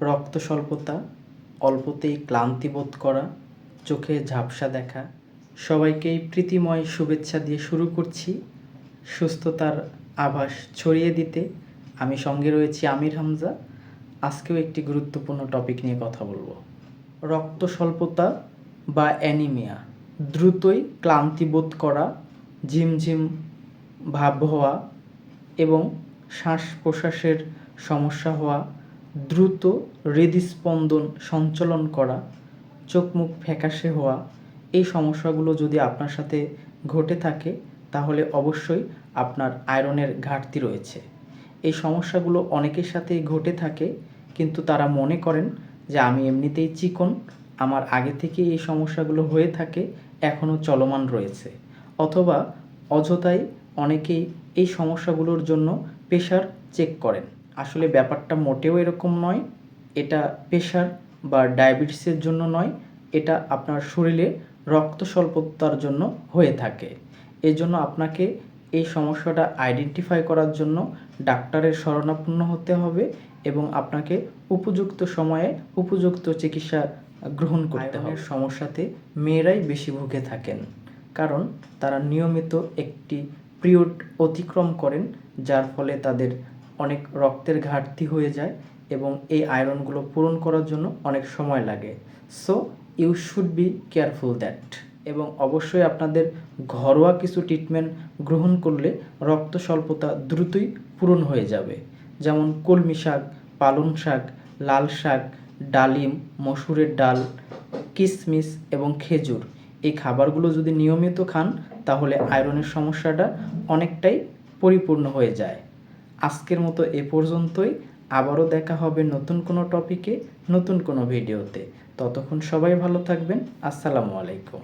রক্ত স্বল্পতা অল্পতেই ক্লান্তি বোধ করা, চোখে ঝাপসা দেখা, সবাইকেই প্রীতিময় শুভেচ্ছা দিয়ে শুরু করছি। সুস্থতার আভাস ছড়িয়ে দিতে আমি সঙ্গে রয়েছি আমির হামজা। আজকেও একটি গুরুত্বপূর্ণ টপিক নিয়ে কথা বলব। রক্ত স্বল্পতা বা অ্যানিমিয়া দ্রুতই ক্লান্তি বোধ করা, ঝিমঝিম ভাব হওয়া এবং শ্বাস প্রশ্বাসের সমস্যা হওয়া দ্রুত হৃদস্পন্দন সঞ্চালন করা চোখ মুখ ফ্যাকাশে হওয়া, এই সমস্যাগুলো যদি আপনার সাথে ঘটে থাকে, তাহলে অবশ্যই আপনার আয়রনের ঘাটতি রয়েছে। এই সমস্যাগুলো অনেকের সাথেই ঘটে থাকে, কিন্তু তারা মনে করেন যে আমি এমনিতেই চিকন, আমার আগে থেকে এই সমস্যাগুলো হয়ে থাকে, এখনও চলমান রয়েছে। অথবা অযথাই অনেকেই এই সমস্যাগুলোর জন্য প্রেশার চেক করেন। আসলে ব্যাপারটা মোটেও এরকম নয়। এটা প্রেশার বা ডায়াবেটিসের জন্য নয়। এটা আপনার শরীরে রক্ত স্বল্পতার জন্য হয়ে থাকে। এই জন্য আপনাকে এই সমস্যাটা আইডেন্টিফাই করার জন্য ডাক্তারের শরণাপন্ন হতে হবে এবং আপনাকে উপযুক্ত সময়ে উপযুক্ত চিকিৎসা গ্রহণ করতে হবে। সমস্যাতে মেয়েরাই বেশি ভুগে থাকেন, কারণ তারা নিয়মিত একটি পিরিয়ড অতিক্রম করেন, যার ফলে তাদের অনেক রক্তের ঘাটতি হয়ে যায় এবং এই আয়রনগুলো পূরণ করার জন্য অনেক সময় লাগে। So you should be careful that এবং অবশ্যই আপনাদের ঘরোয়া কিছু ট্রিটমেন্ট গ্রহণ করলে রক্ত স্বল্পতা দ্রুতই পূরণ হয়ে যাবে। যেমন কলমি শাক, পালং শাক, লাল শাক, ডালিম, মসুরের ডাল কিশমিশ এবং খেজুর। এই খাবারগুলো যদি নিয়মিত খান, তাহলে আয়রনের সমস্যাটা অনেকটাই পরিপূর্ণ হয়ে যায়। আজকের মতো এ পর্যন্তই। আবারও দেখা হবে নতুন কোনো টপিকে নতুন কোনো ভিডিওতে ততক্ষণ সবাই ভালো থাকবেন। আসসালামু আলাইকুম।